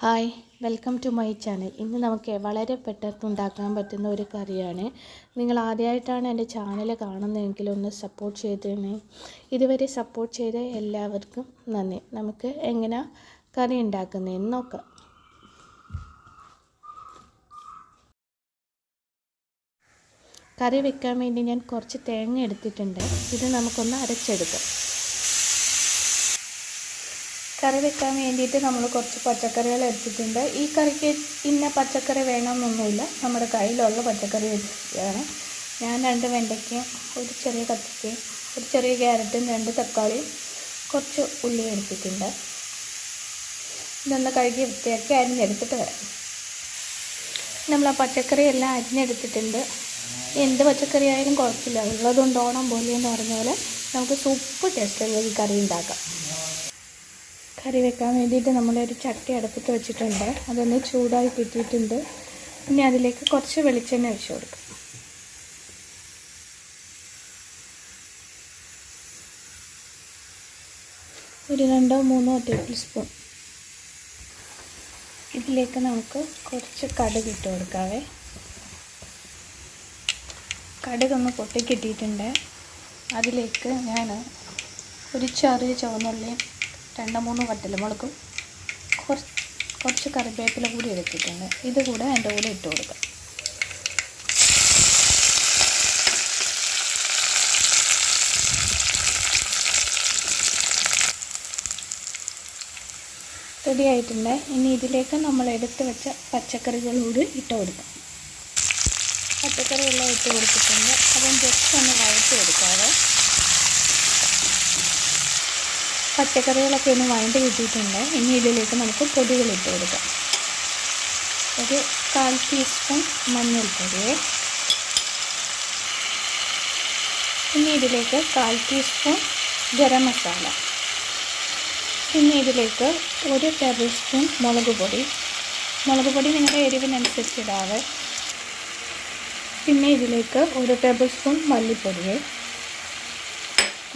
Hi welcome to my channel ഇന്ന് നമുക്ക് വളരെ പെട്ടെന്ന് ഉണ്ടാക്കാൻ പറ്റുന്ന ഒരു കറിയാണ്. നിങ്ങൾ ആദ്യമായിട്ടാണ് എന്റെ ചാനൽ കാണുന്നതെങ്കിൽ ഒന്ന് സപ്പോർട്ട് ചെയ്തേനെ. ഇതുവരെ സപ്പോർട്ട് ചെയ്ത എല്ലാവർക്കും നന്ദി. നമുക്ക് എങ്ങനെ കറി ഉണ്ടാക്കുന്നതെന്ന് നോക്കാം. കറി വെക്കാൻ വേണ്ടി ഞാൻ കുറച്ച് തേങ്ങ എടുത്തിട്ടുണ്ട്. ഇത് നമുക്കൊന്ന് അരച്ചെടുക്കാം. കറി വെക്കാൻ വേണ്ടിയിട്ട് നമ്മൾ കുറച്ച് പച്ചക്കറികൾ എടുത്തിട്ടുണ്ട്. ഈ കറിക്ക് ഇന്ന പച്ചക്കറി വേണമെന്നൊന്നുമില്ല. നമ്മുടെ കയ്യിലുള്ള പച്ചക്കറി വെച്ചിട്ടാണ് ഞാൻ രണ്ട് വെണ്ടയ്ക്കയും ഒരു ചെറിയ കത്തിക്കയും ഒരു ചെറിയ ക്യാരറ്റും രണ്ട് തക്കാളിയും കുറച്ച് ഉള്ളി എടുത്തിട്ടുണ്ട്. ഇതൊന്ന് കഴുകി വൃത്തിയാക്കി അരിഞ്ഞെടുത്തിട്ട് വരാം. നമ്മൾ ആ പച്ചക്കറി എല്ലാം അരിഞ്ഞെടുത്തിട്ടുണ്ട്. എന്ത് പച്ചക്കറി ആയാലും കുഴപ്പമില്ല. ഉള്ളതുകൊണ്ട് ഓണം പോലെ എന്ന് പറഞ്ഞ പോലെ നമുക്ക് സൂപ്പർ ടേസ്റ്റുള്ള ഈ കറി ഉണ്ടാക്കാം. കറി വെക്കാൻ വേണ്ടിയിട്ട് നമ്മളൊരു ചട്ടി അടുപ്പത്ത് വെച്ചിട്ടുണ്ട്. അതൊന്ന് ചൂടായി കിട്ടിയിട്ടുണ്ട്. ഇനി അതിലേക്ക് കുറച്ച് വെളിച്ചെണ്ണ ഒഴിച്ചു കൊടുക്കും. ഒരു രണ്ടോ മൂന്നോ ടേബിൾ സ്പൂൺ. ഇതിലേക്ക് നമുക്ക് കുറച്ച് കടുക് ഇട്ട് കൊടുക്കാവേ. കടുകൊന്ന് പൊട്ടിക്കിട്ടിയിട്ടുണ്ട് അതിലേക്ക് ഞാൻ ഒരു ചെറിയ ചുവന്നുള്ളിയും രണ്ട് മൂന്ന് വറ്റൽമുളകും കുറച്ച് കുറച്ച് കറിവേപ്പില കൂടി എടുത്തിട്ടുണ്ട്. ഇത് കൂടെ എന്റെ കൂടെ ഇട്ട് കൊടുക്കാം. റെഡി ആയിട്ടുണ്ട്. ഇനി ഇതിലേക്ക് നമ്മൾ എടുത്ത് വെച്ച പച്ചക്കറികളോട് ഇട്ട് കൊടുക്കാം. പച്ചക്കറിയെല്ലാം ഇട്ട് കൊടുത്തിട്ടുണ്ട്. അതും ജസ്റ്റ് ഒന്ന് വഴറ്റി എടുക്കാതെ പച്ചക്കറികളൊക്കെ ഒന്ന് വഴണ്ട് കിട്ടിയിട്ടുണ്ട്. ഇനി ഇതിലേക്ക് നമുക്ക് പൊടികൾ ഇട്ട് കൊടുക്കാം. ഒരു കാൽ ടീസ്പൂൺ മഞ്ഞൾപ്പൊടി. ഇനി ഇതിലേക്ക് കാൽ ടീസ്പൂൺ ഗരം മസാല. ഇനി ഇതിലേക്ക് ഒരു ടേബിൾ സ്പൂൺ മുളക് പൊടി. മുളക് പൊടി നിങ്ങളുടെ എരിവിനനുസരിച്ച് പിന്നെ ഇതിലേക്ക് ഒരു ടേബിൾ സ്പൂൺ മല്ലിപ്പൊടി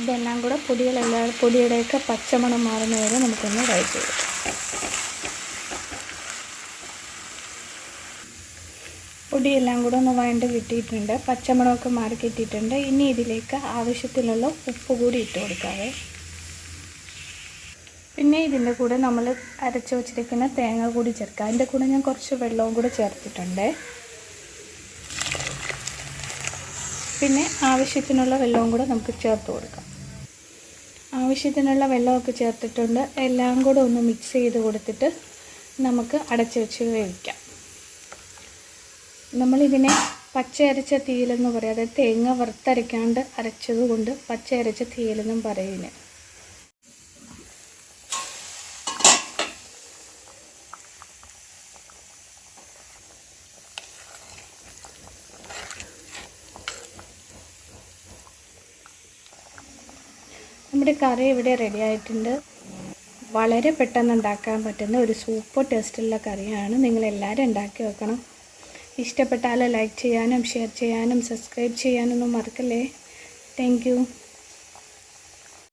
ഇതെല്ലാം കൂടെ പൊടികളെല്ലാം പൊടിയുടെയൊക്കെ പച്ചമണം മാറുന്ന വരെ നമുക്കൊന്ന് ഫ്രൈ ചെയ്യാം. പൊടിയെല്ലാം കൂടെ ഒന്ന് വഴണ്ട് കിട്ടിയിട്ടുണ്ട്. പച്ചമണമൊക്കെ മാറി കിട്ടിയിട്ടുണ്ട്. ഇനി ഇതിലേക്ക് ആവശ്യത്തിനുള്ള ഉപ്പ് കൂടി ഇട്ട് കൊടുക്കാതെ പിന്നെ ഇതിന്റെ കൂടെ നമ്മൾ അരച്ച് വച്ചിരിക്കുന്ന തേങ്ങ കൂടി ചേർക്കുക അതിന്റെ കൂടെ ഞാൻ കുറച്ച് വെള്ളവും കൂടെ ചേർത്തിട്ടുണ്ട്. പിന്നെ ആവശ്യത്തിനുള്ള വെള്ളവും കൂടെ നമുക്ക് ചേർത്ത് കൊടുക്കാം. ആവശ്യത്തിനുള്ള വെള്ളമൊക്കെ ചേർത്തിട്ടുണ്ട്. എല്ലാം കൂടെ ഒന്ന് മിക്സ് ചെയ്ത് കൊടുത്തിട്ട് നമുക്ക് അടച്ച് വെച്ച് വേവിക്കാം. നമ്മളിതിനെ പച്ച അരച്ച തീയലെന്ന് പറയും. അതായത് തേങ്ങ വറുത്തരയ്ക്കാണ്ട് അരച്ചത് കൊണ്ട് പച്ച അരച്ച തീയലെന്നും പറയുന്നത് നമ്മുടെ കറി ഇവിടെ റെഡി ആയിട്ടുണ്ട്. വളരെ പെട്ടെന്ന് ഉണ്ടാക്കാൻ പറ്റുന്ന ഒരു സൂപ്പർ ടേസ്റ്റുള്ള കറിയാണ് നിങ്ങളെല്ലാവരും ഉണ്ടാക്കി വെക്കണം. ഇഷ്ടപ്പെട്ടാൽ ലൈക്ക് ചെയ്യാനും ഷെയർ ചെയ്യാനും സബ്സ്ക്രൈബ് ചെയ്യാനൊന്നും മറക്കല്ലേ. താങ്ക്